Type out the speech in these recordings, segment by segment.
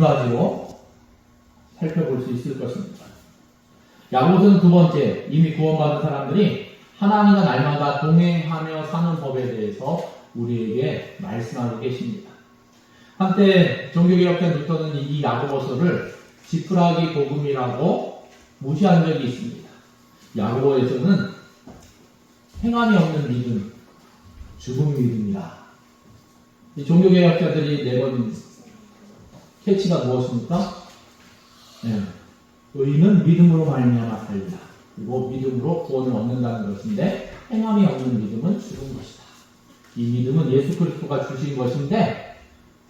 가지로 살펴볼 수 있을 것입니다. 야고보서는 두 번째, 이미 구원받은 사람들이 하나님과 날마다 동행하며 사는 법에 대해서 우리에게 말씀하고 계십니다. 한때 종교개혁자 뉴턴은 이 야고보서를 지푸라기 복음이라고 무시한 적이 있습니다. 야고보에서는 행함이 없는 믿음, 죽은 믿음이다. 이 종교개혁자들이 내건 캐치가 무엇입니까? 예. 의인은 믿음으로 말미암아 살리라. 그리고 믿음으로 구원을 얻는다는 것인데 행함이 없는 믿음은 죽은 것이다. 이 믿음은 예수 그리스도가 주신 것인데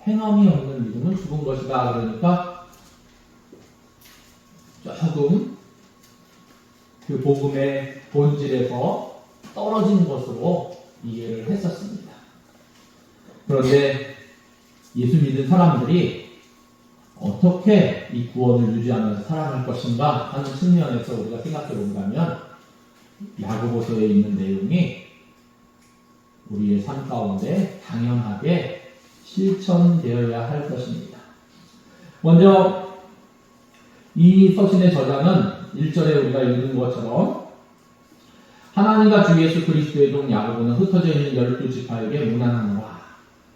행함이 없는 믿음은 죽은 것이다. 그러니까 조금 그 복음의 본질에서 떨어진 것으로 이해를 했었습니다. 그런데 예수 믿는 사람들이 어떻게 이 구원을 유지하면서 살아갈 것인가 하는 측면에서 우리가 생각해 본다면 야고보서에 있는 내용이 우리의 삶 가운데 당연하게 실천되어야 할 것입니다. 먼저 이 서신의 저자는 1절에 우리가 읽는 것처럼 하나님과 주 예수 그리스도의 종 야고보는 흩어져 있는 열두 지파에게 문안하노라.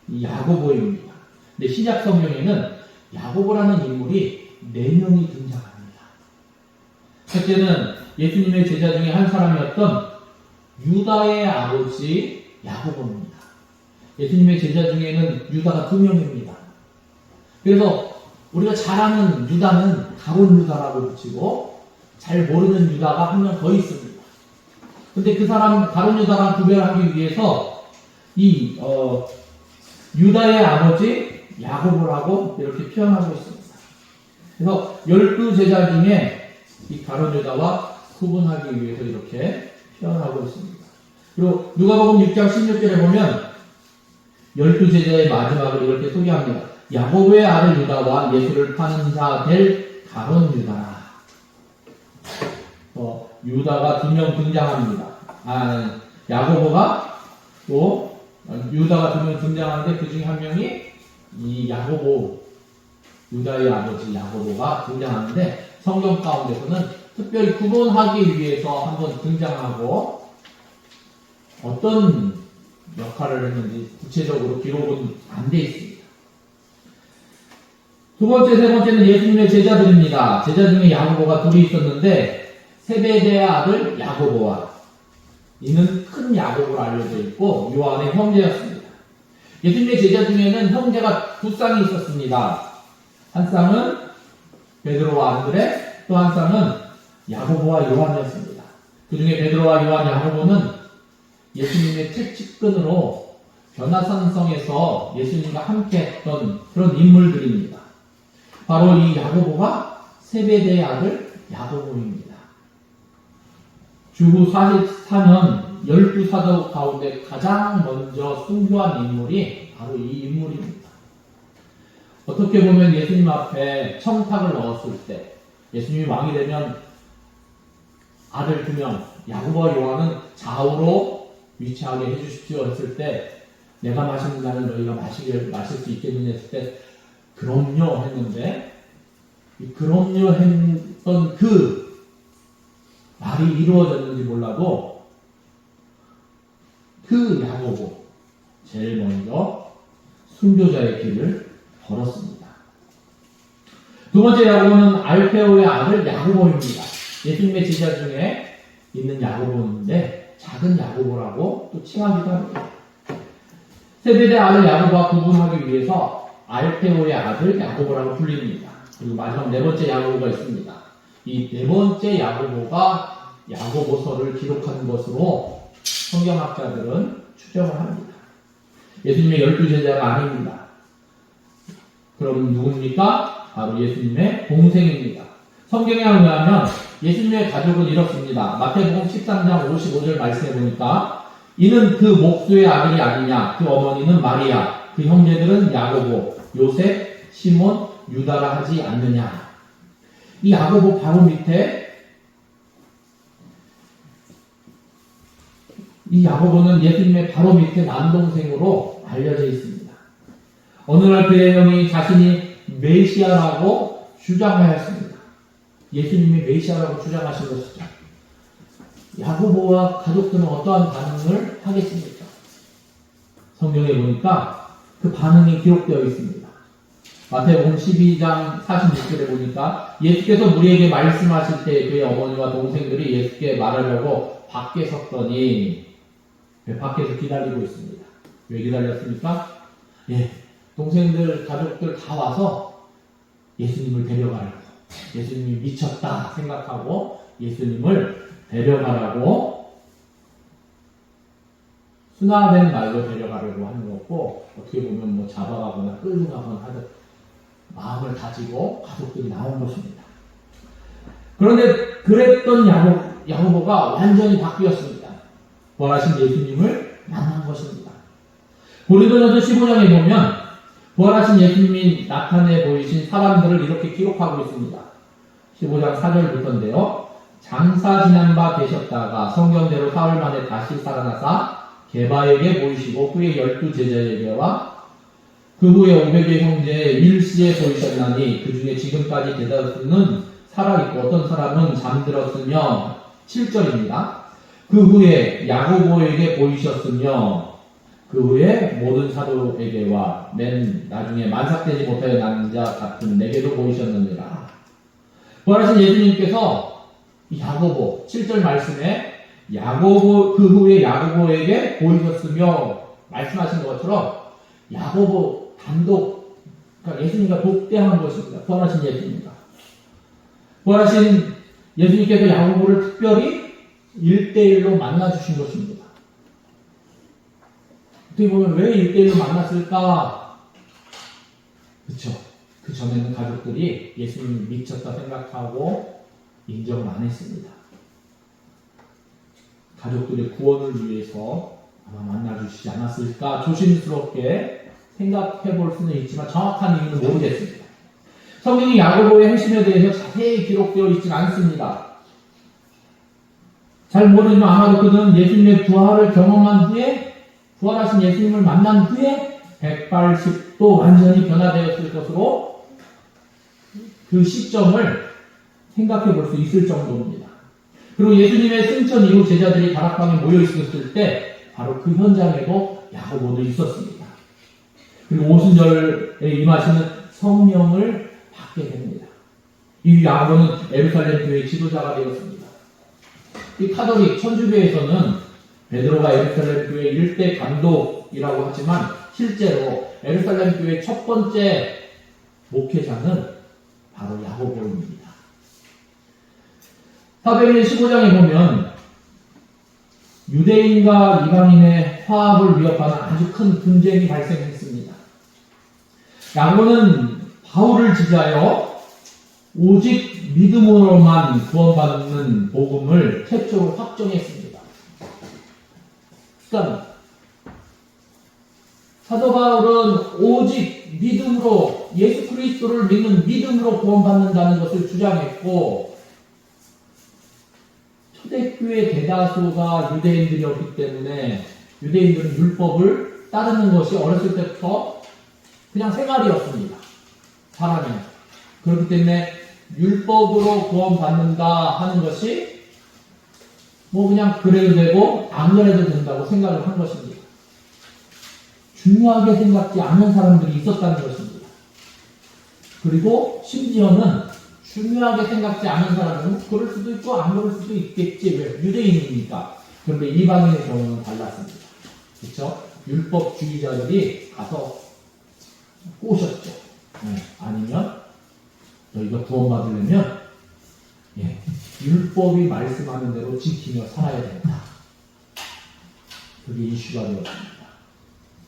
이 야고보입니다. 근데 시작 성경에는 야고보라는 인물이 네 명이 등장합니다. 첫째는 예수님의 제자 중에 한 사람이었던 유다의 아버지 야고보입니다. 예수님의 제자 중에는 유다가 두 명입니다. 그래서 우리가 잘 아는 유다는 가론 유다라고 붙이고 잘 모르는 유다가 한 명 더 있습니다. 근데 그 사람 가론 유다랑 구별하기 위해서 이 어, 유다의 아버지 야고보라고 이렇게 표현하고 있습니다. 그래서 열두 제자 중에 이 가론 유다와 구분하기 위해서 이렇게 표현하고 있습니다. 그리고 누가복음 6장 16절에 보면 열두 제자의 마지막을 이렇게 소개합니다. 야고보의 아들 유다와 예수를 파는 자 될 가론 유다라. 어, 유다가 두 명 등장합니다. 아, 야고보가 또 유다가 두 명 등장하는데 그 중에 한 명이 이 야고보 유다의 아버지 야고보가 등장하는데 성경 가운데서는 특별히 구분하기 위해서 한번 등장하고 어떤 역할을 했는지 구체적으로 기록은 안 돼 있습니다. 두 번째, 세 번째는 예수님의 제자들입니다. 제자 중에 야고보가 둘이 있었는데 세베대의 아들 야고보와 이는 큰 야고보로 알려져 있고 요한의 형제였습니다. 예수님의 제자 중에는 형제가 두 쌍이 있었습니다. 한 쌍은 베드로와 안드레, 또 한 쌍은 야고보와 요한이었습니다. 그 중에 베드로와 요한, 야고보는 예수님의 채찍근으로 변화산성에서 예수님과 함께 했던 그런 인물들입니다. 바로 이 야고보가 세베대의 아들 야고보입니다. 주후 44년 12사도 가운데 가장 먼저 순교한 인물이 바로 이 인물입니다. 어떻게 보면 예수님 앞에 청탁을 넣었을 때 예수님이 왕이 되면 아들 두 명, 야고보와 요한은 좌우로 위치하게 해주십시오 했을 때 내가 마시는 잔을 너희가 마시길, 마실 수 있겠느냐 했을 때 그럼요 했는데 이 그럼요 했던 그 말이 이루어졌는지 몰라도 그 야고보 제일 먼저 순교자의 길을 걸었습니다. 두 번째 야고보는 알페오의 아들 야고보입니다. 예수님의 제자 중에 있는 야고보인데 작은 야고보라고 또 칭하기도 합니다. 세베대 아들 야고보와 구분하기 위해서 알페오의 아들 야고보라고 불립니다. 그리고 마지막 네 번째 야고보가 있습니다. 이 네 번째 야고보가 야고보서를 기록한 것으로 성경학자들은 추정을 합니다. 예수님의 열두 제자가 아닙니다. 그럼 누굽니까? 바로 예수님의 동생입니다. 성경에 의하면 예수님의 가족은 이렇습니다. 마태복음 13장 55절 말씀해 보니까 이는 그 목수의 아들이 아니냐 그 어머니는 마리아 그 형제들은 야고보 요셉 시몬 유다라 하지 않느냐 이 야고보 바로 밑에 이 야고보는 예수님의 바로 밑에 남동생으로 알려져 있습니다. 어느 날 그의 형이 자신이 메시아라고 주장하였습니다. 예수님이 메시아라고 주장하신 것이죠. 야고보와 가족들은 어떠한 반응을 하겠습니까? 성경에 보니까 그 반응이 기록되어 있습니다. 마태복음 12장 46절에 보니까 예수께서 우리에게 말씀하실 때 그의 어머니와 동생들이 예수께 말하려고 밖에 섰더니 네, 밖에서 기다리고 있습니다. 왜 기다렸습니까? 예, 동생들, 가족들 다 와서 예수님을 데려가려고 예수님이 미쳤다 생각하고 예수님을 데려가라고 순화된 말로 데려가려고 하는 거고 어떻게 보면 뭐 잡아가거나 끌고 가거나 하듯 마음을 가지고 가족들이 나온 것입니다. 그런데 그랬던 야고, 야고보가 완전히 바뀌었습니다. 부활하신 예수님을 만난 것입니다. 고린도전서 15장에 보면 부활하신 예수님이 나타내 보이신 사람들을 이렇게 기록하고 있습니다. 15장 4절부터인데요. 장사 지난 바 되셨다가 성경대로 사흘 만에 다시 살아나사 개바에게 보이시고 후에 열두 제자에게와 그 후에 500의 형제 일시에 보이셨나니 그 중에 지금까지 대다수는 살아있고 어떤 사람은 잠들었으며 7절입니다. 그 후에 야고보에게 보이셨으며 그 후에 모든 사도에게와 맨 나중에 만삭되지 못하여 남은 자 같은 내게도 보이셨느니라. 부활하신 예수님께서 이 야고보 7절 말씀에 야고보 그 후에 야고보에게 보이셨으며 말씀하신 것처럼 야고보 단독 그러니까 예수님과 독대한 것입니다. 부활하신 예수님과 부활하신 예수님께서 야고보를 특별히 1대1로 만나 주신 것입니다. 어떻게 보면 왜 1대1로 만났을까? 그쵸. 그 전에는 가족들이 예수님을 미쳤다 생각하고 인정을 안 했습니다. 가족들의 구원을 위해서 아마 만나주시지 않았을까 조심스럽게 생각해 볼 수는 있지만 정확한 이유는 모르겠습니다. 성경이 야고보의 행심에 대해서 자세히 기록되어 있지는 않습니다. 잘 모르지만 아마도 그는 예수님의 부활을 경험한 후에 부활하신 예수님을 만난 후에 180도 완전히 변화되었을 것으로 그 시점을 생각해 볼 수 있을 정도입니다. 그리고 예수님의 승천 이후 제자들이 다락방에 모여 있었을 때 바로 그 현장에도 야고보도 있었습니다. 그리고 오순절에 임하시는 성령을 받게 됩니다. 이 야고보는 에루살렘 교회 지도자가 되었습니다. 이 카톨릭 천주교에서는 베드로가 에루살렘 교회 일대 감독이라고 하지만 실제로 에루살렘 교회 첫 번째 목회자는 바로 야고보입니다. 사도행전 15장에 보면 유대인과 이방인의 화합을 위협하는 아주 큰 분쟁이 발생했습니다. 야고는 바울을 지지하여 오직 믿음으로만 구원받는 복음을 최초로 확정했습니다. 그러니까 사도 바울은 오직 믿음으로 예수 그리스도를 믿는 믿음으로 구원받는다는 것을 주장했고 초대교회 대다수가 유대인들이었기 때문에 유대인들은 율법을 따르는 것이 어렸을 때부터 그냥 생활이었습니다. 사람이. 그렇기 때문에 율법으로 구원받는다 하는 것이 뭐 그냥 그래도 되고 안 그래도 된다고 생각을 한 것입니다. 중요하게 생각지 않는 사람들이 있었다는 것입니다. 그리고 심지어는 중요하게 생각지 않은 사람은 그럴 수도 있고 안 그럴 수도 있겠지. 왜? 유대인이니까. 그런데 이방인의 경우는 달랐습니다. 그렇죠? 율법주의자들이 가서 꼬셨죠. 네. 아니면 너희가 구원받으려면 예, 율법이 말씀하는 대로 지키며 살아야 된다. 그게 이슈가 되었습니다.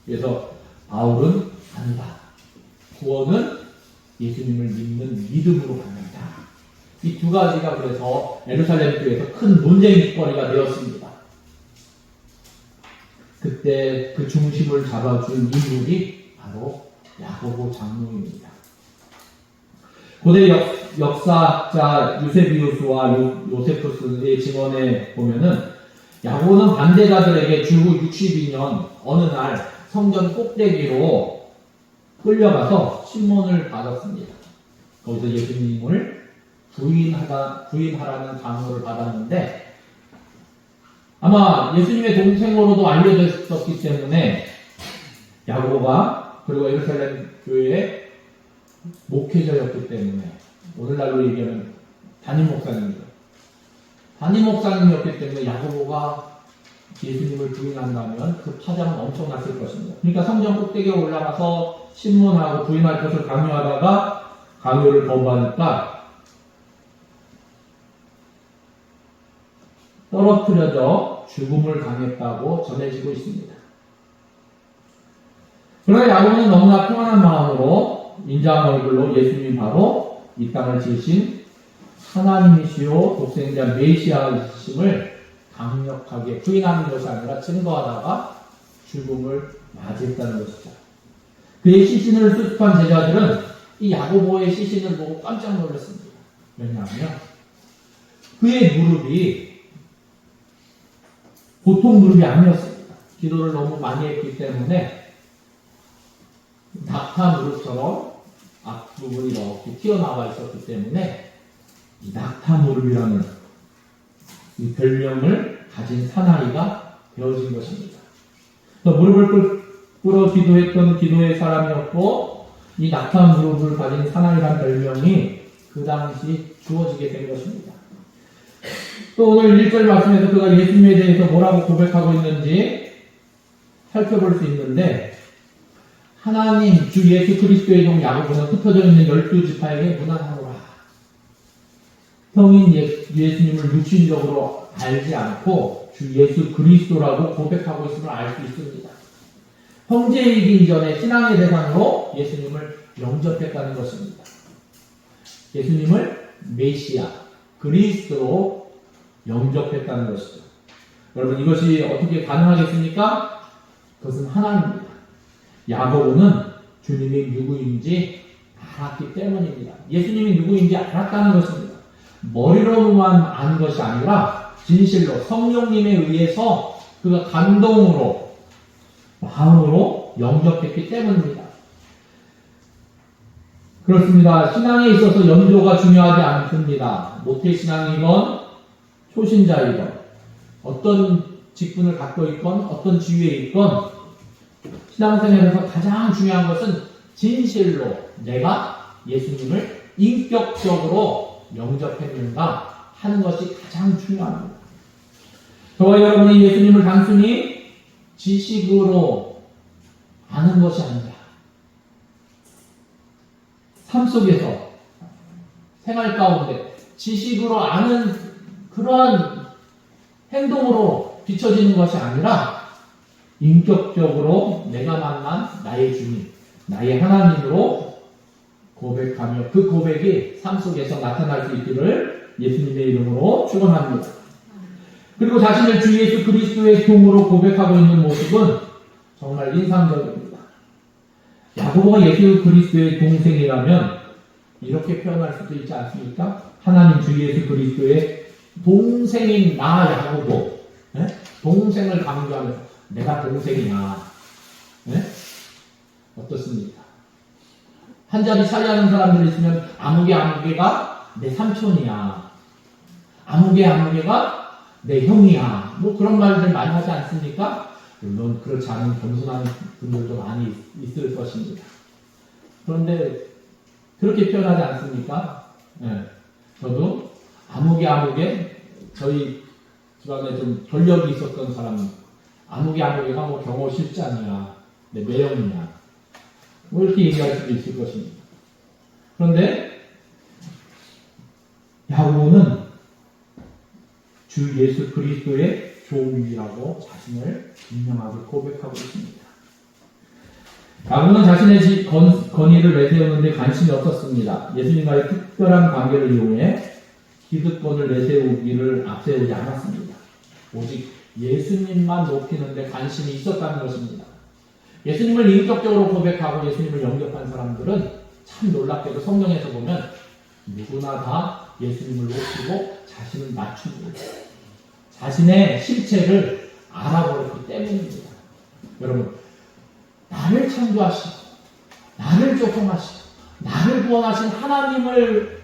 그래서 바울은 아니다. 구원은 예수님을 믿는 믿음으로 받는다. 이 두 가지가 그래서 에루살렘 교회에서 큰 논쟁거리가 되었습니다. 그때 그 중심을 잡아준 인물이 바로 야고보 장로입니다. 고대 역, 역사학자 유세비우스와 요, 요세푸스의 증언에 보면은 야고는 반대자들에게 주후 62년 어느 날 성전 꼭대기로 끌려가서 신문을 받았습니다. 거기서 예수님을 부인하다, 부인하라는 강요를 받았는데 아마 예수님의 동생으로도 알려졌었기 때문에 야고보가 그리고 예루살렘 교회의 목회자였기 때문에 오늘날로 얘기하면 담임 목사님이죠. 담임 목사님이었기 때문에 야고보가 예수님을 부인한다면 그 파장은 엄청났을 것입니다. 그러니까 성전 꼭대기에 올라가서 신문하고 부인할 것을 강요하다가 강요를 거부하니까 떨어뜨려져 죽음을 당했다고 전해지고 있습니다. 그러나 야고보는 너무나 평안한 마음으로 인자한 얼굴로 예수님이 바로 이 땅을 지으신 하나님이시요 독생자 메시아이심을 강력하게 부인하는 것이 아니라 증거하다가 죽음을 맞이했다는 것이죠. 그의 시신을 수습한 제자들은 이 야고보의 시신을 보고 깜짝 놀랐습니다. 왜냐하면 그의 무릎이 보통 무릎이 아니었습니다. 기도를 너무 많이 했기 때문에 낙타 무릎처럼 앞부분이 이렇게 튀어나와 있었기 때문에 이 낙타 무릎이라는 이 별명을 가진 사나이가 되어진 것입니다. 또 무릎을 꿇어 기도했던 기도의 사람이었고 이 낙타 무릎을 가진 사나이란 별명이 그 당시 주어지게 된 것입니다. 또 오늘 1절 말씀에서 그가 예수님에 대해서 뭐라고 고백하고 있는지 살펴볼 수 있는데 하나님 주 예수 그리스도의 종 야고보는 흩어져 있는 열두 지파에게 무난하노라. 형인 예, 예수 님을 육신적으로 알지 않고 주 예수 그리스도라고 고백하고 있음을 알 수 있습니다. 형제이기 이전에 신앙의 대상으로 예수님을 영접했다는 것입니다. 예수님을 메시아, 그리스도로 영접했다는 것이죠. 여러분 이것이 어떻게 가능하겠습니까? 그것은 하나님입니다. 야고보는 주님이 누구인지 알았기 때문입니다. 예수님이 누구인지 알았다는 것입니다. 머리로만 안 것이 아니라 진실로 성령님에 의해서 그가 감동으로 마음으로 영접했기 때문입니다. 그렇습니다. 신앙에 있어서 연조가 중요하지 않습니다. 모태신앙이건 초신자이건 어떤 직분을 갖고 있건 어떤 지위에 있건 신앙생활에서 가장 중요한 것은 진실로 내가 예수님을 인격적으로 영접했는가 하는 것이 가장 중요합니다. 저와 여러분이 예수님을 단순히 지식으로 아는 것이 아니라 삶 속에서 생활 가운데 지식으로 아는 그러한 행동으로 비춰지는 것이 아니라 인격적으로 내가 만난 나의 주님, 나의 하나님으로 고백하며 그 고백이 삶 속에서 나타날 수 있기를 예수님의 이름으로 축원합니다. 그리고 자신을 주 예수 그리스도의 종으로 고백하고 있는 모습은 정말 인상적입니다. 야고보가 예수 그리스도의 동생이라면 이렇게 표현할 수도 있지 않습니까? 하나님 주 예수 그리스도의 동생인 나 야고보, 네? 동생을 강조하면서 내가 동생이야. 네? 어떻습니까? 한 자리 차이하는 사람들이 있으면 아무개 아무개가 내 삼촌이야. 아무개 아무개가 내 형이야. 뭐 그런 말들 많이 하지 않습니까? 물론 그렇지 않은 겸손한 분들도 많이 있을 것입니다. 그런데 그렇게 표현하지 않습니까? 네. 저도 아무개 아무개 저희 집안에 좀 권력이 있었던 사람 아무개 아무개가 뭐 경호 실장이야, 내 매형이야, 뭐 이렇게 얘기할 수도 있을 것입니다. 그런데 야고보는 주 예수 그리스도의 종이라고 자신을 분명하게 고백하고 있습니다. 야고보는 자신의 집 건, 건의를 내세우는데 관심이 없었습니다. 예수님과의 특별한 관계를 이용해 기득권을 내세우기를 앞세우지 않았습니다. 오직 예수님만 높이는데 관심이 있었다는 것입니다. 예수님을 인격적으로 고백하고 예수님을 영접한 사람들은 참 놀랍게도 성경에서 보면 누구나 다 예수님을 높이고 자신을 낮추고 자신의 실체를 알아버렸기 때문입니다. 여러분, 나를 창조하시고 나를 조성하시고 나를 구원하신 하나님을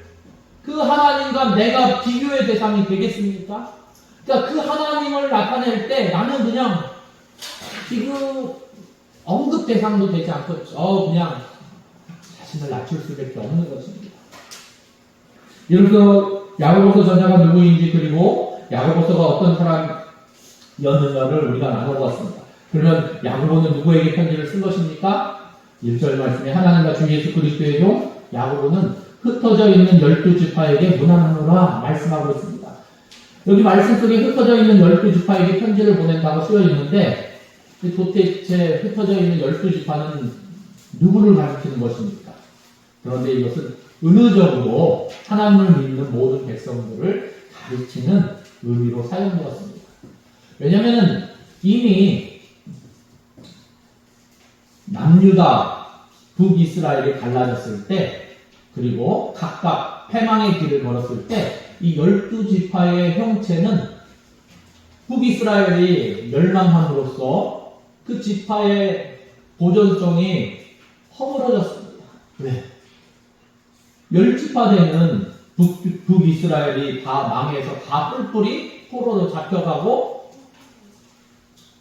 그 하나님과 내가 비교의 대상이 되겠습니까? 그러니까 그 하나님을 나타낼 때 나는 그냥 비교 언급 대상도 되지 않고 저 그냥 자신을 낮출 수밖에 없는 것입니다. 이렇게 야고보서 전자가 누구인지 그리고 야고보서가 어떤 사람이었는가를 우리가 나눠보았습니다. 그러면 야고보는 누구에게 편지를 쓴 것입니까? 1절 말씀에 하나님과 주 예수 그리스도의 종 야고보는 흩어져 있는 열두 지파에게 문안하노라 말씀하고 있습니다. 여기 말씀 속에 흩어져 있는 열두 지파에게 편지를 보낸다고 쓰여 있는데 도대체 흩어져 있는 열두 지파는 누구를 가리키는 것입니까? 그런데 이것은 은유적으로 하나님을 믿는 모든 백성들을 가르치는 의미로 사용되었습니다. 왜냐하면 이미 남유다 북이스라엘이 갈라졌을 때 그리고 각각 패망의 길을 걸었을 때 이 열두 지파의 형체는 북이스라엘이 멸망함으로써 그 지파의 보존성이 허물어졌습니다. 왜? 열 지파 되는 북, 북이스라엘이 다 망해서 다 뿔뿔이 포로로 잡혀가고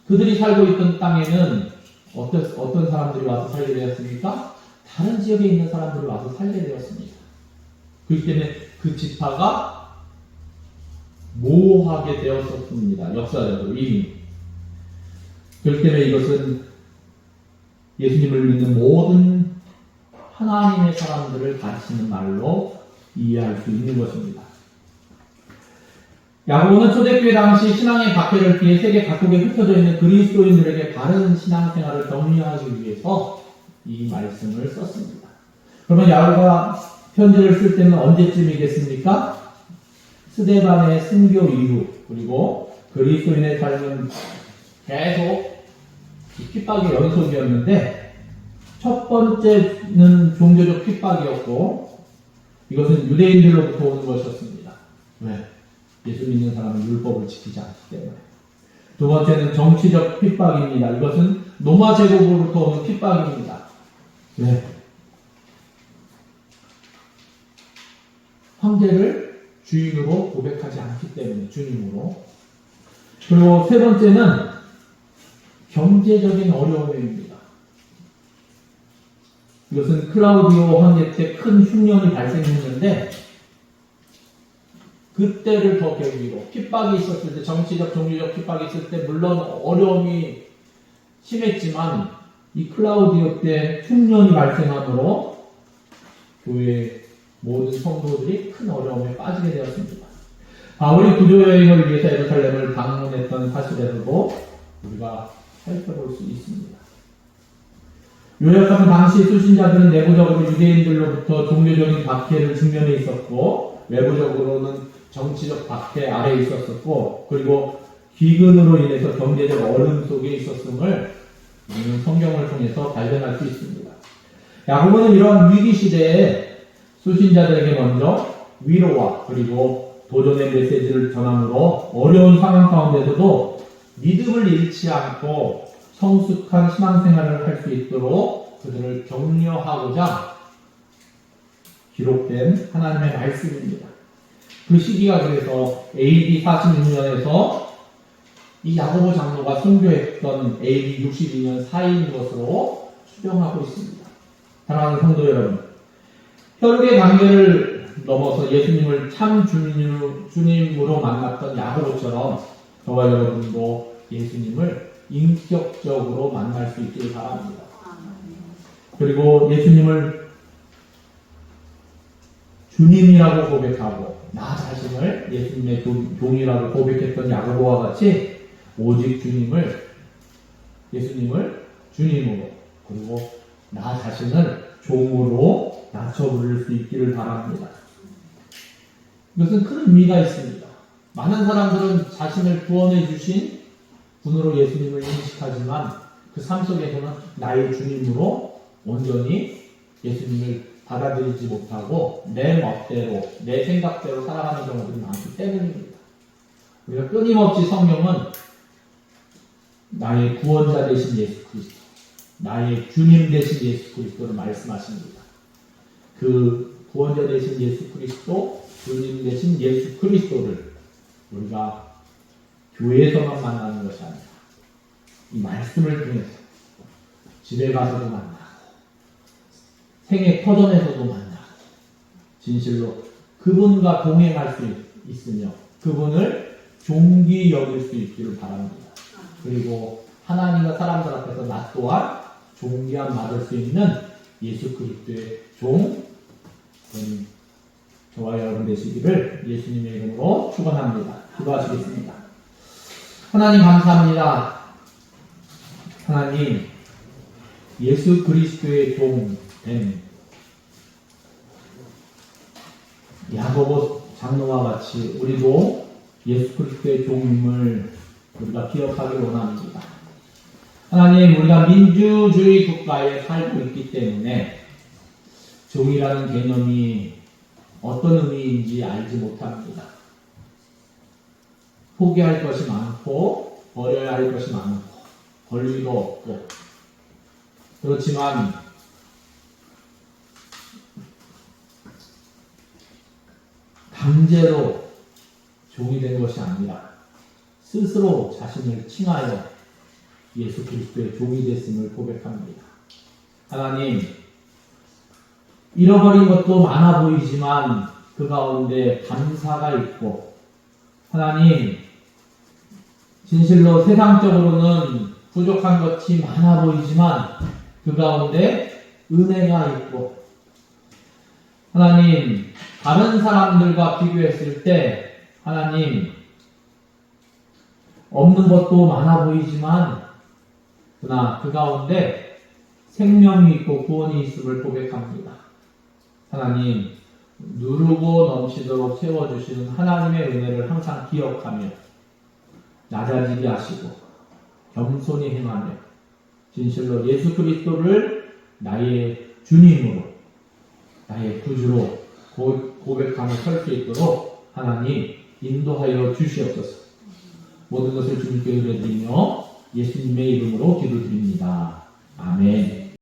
그들이 살고 있던 땅에는 어떤, 어떤 사람들이 와서 살게 되었습니까? 다른 지역에 있는 사람들이 와서 살게 되었습니다. 그렇기 때문에 그 지파가 모호하게 되었었습니다. 역사적으로 이미. 그렇기 때문에 이것은 예수님을 믿는 모든 하나님의 사람들을 가르치는 말로 이해할 수 있는 것입니다. 야고보는 초대교회 당시 신앙의 박해를 피해 세계 각국에 흩어져 있는 그리스도인들에게 바른 신앙생활을 격려하기 위해서 이 말씀을 썼습니다. 그러면 야고보가 편지를 쓸 때는 언제쯤이겠습니까? 스데반의 순교 이후 그리고 그리스도인의 삶은 계속 핍박의 연속이었는데 첫 번째는 종교적 핍박이었고 이것은 유대인들로부터 오는 것이었습니다. 왜? 예수 믿는 사람은 율법을 지키지 않기 때문에. 두 번째는 정치적 핍박입니다. 이것은 로마 제국으로부터 오는 핍박입니다. 왜? 황제를 주인으로 고백하지 않기 때문에 주님으로. 그리고 세 번째는 경제적인 어려움입니다. 이것은 클라우디오 황제 때 큰 흉년이 발생했는데 그때를 더 계기로 핍박이 있었을 때 정치적 종교적 핍박이 있을 때 물론 어려움이 심했지만 이 클라우디오 때 흉년이 발생함으로 교회 모든 성도들이 큰 어려움에 빠지게 되었습니다. 바울이 구조 여행을 위해서 예루살렘을 방문했던 사실에서도 우리가 살펴볼 수 있습니다. 요약하면 당시 수신자들은 내부적으로 유대인들로부터 종교적인 박해를 직면해 있었고 외부적으로는 정치적 박해 아래에 있었었고 그리고 기근으로 인해서 경제적 어려움 속에 있었음을 우리는 성경을 통해서 발견할 수 있습니다. 야고보는 이러한 위기 시대에 수신자들에게 먼저 위로와 그리고 도전의 메시지를 전함으로 어려운 상황 가운데서도 믿음을 잃지 않고 성숙한 신앙생활을 할 수 있도록 그들을 격려하고자 기록된 하나님의 말씀입니다. 그 시기가 그래서 AD 46년에서 이 야고보 장로가 선교했던 AD 62년 사이인 것으로 추정하고 있습니다. 사랑하는 성도 여러분, 혈육의 관계를 넘어서 예수님을 참 주님, 주님으로 만났던 야고보처럼 저와 여러분도 예수님을 인격적으로 만날 수 있길 바랍니다. 그리고 예수님을 주님이라고 고백하고 나 자신을 예수님의 종이라고 고백했던 야고보와 같이 오직 주님을 예수님을 주님으로 그리고 나 자신을 종으로 낮춰 부를 수 있기를 바랍니다. 이것은 큰 의미가 있습니다. 많은 사람들은 자신을 구원해 주신 분으로 예수님을 인식하지만 그 삶 속에서는 나의 주님으로 온전히 예수님을 받아들이지 못하고 내 멋대로 내 생각대로 살아가는 경우들이 많기 때문입니다. 우리가 끊임없이 성경은 나의 구원자 되신 예수 그리스도, 나의 주님 되신 예수 그리스도를 말씀하십니다. 그 구원자 되신 예수 그리스도, 주님 되신 예수 그리스도를 우리가 교회에서만 만나는 것이 아니라 이 말씀을 통해서 집에 가서도 만나고 생애 터전에서도 만나고 진실로 그분과 동행할 수 있- 있으며 그분을 종기 여길 수 있기를 바랍니다. 그리고 하나님과 사람들 앞에서 나 또한 존귀함 받을 수 있는 예수 그리스도의 종된 저와 여러분 되시기를 예수님의 이름으로 축원합니다. 기도하시겠습니다. 하나님 감사합니다. 하나님 예수 그리스도의 종된 야고보 장로와 같이 우리도 예수 그리스도의 종임을 우리가 기억하기 원합니다. 하나님, 우리가 민주주의 국가에 살고 있기 때문에 종이라는 개념이 어떤 의미인지 알지 못합니다. 포기할 것이 많고, 버려야 할 것이 많고, 권리도 없고, 그렇지만 강제로 종이 된 것이 아니라 스스로 자신을 칭하여 예수 그리스도의 종이 됐음을 고백합니다. 하나님, 잃어버린 것도 많아 보이지만 그 가운데 감사가 있고, 하나님, 진실로 세상적으로는 부족한 것이 많아 보이지만 그 가운데 은혜가 있고, 하나님, 다른 사람들과 비교했을 때, 하나님, 없는 것도 많아 보이지만, 그러나 그 가운데 생명이 있고 구원이 있음을 고백합니다. 하나님, 누르고 넘치도록 세워주시는 하나님의 은혜를 항상 기억하며, 낮아지게 하시고, 겸손히 행하며, 진실로 예수 그리스도를 나의 주님으로, 나의 구주로 고- 고백하며 설 수 있도록 하나님 인도하여 주시옵소서. 모든 것을 주님께 의뢰드리며 예수님의 이름으로 기도드립니다. 아멘.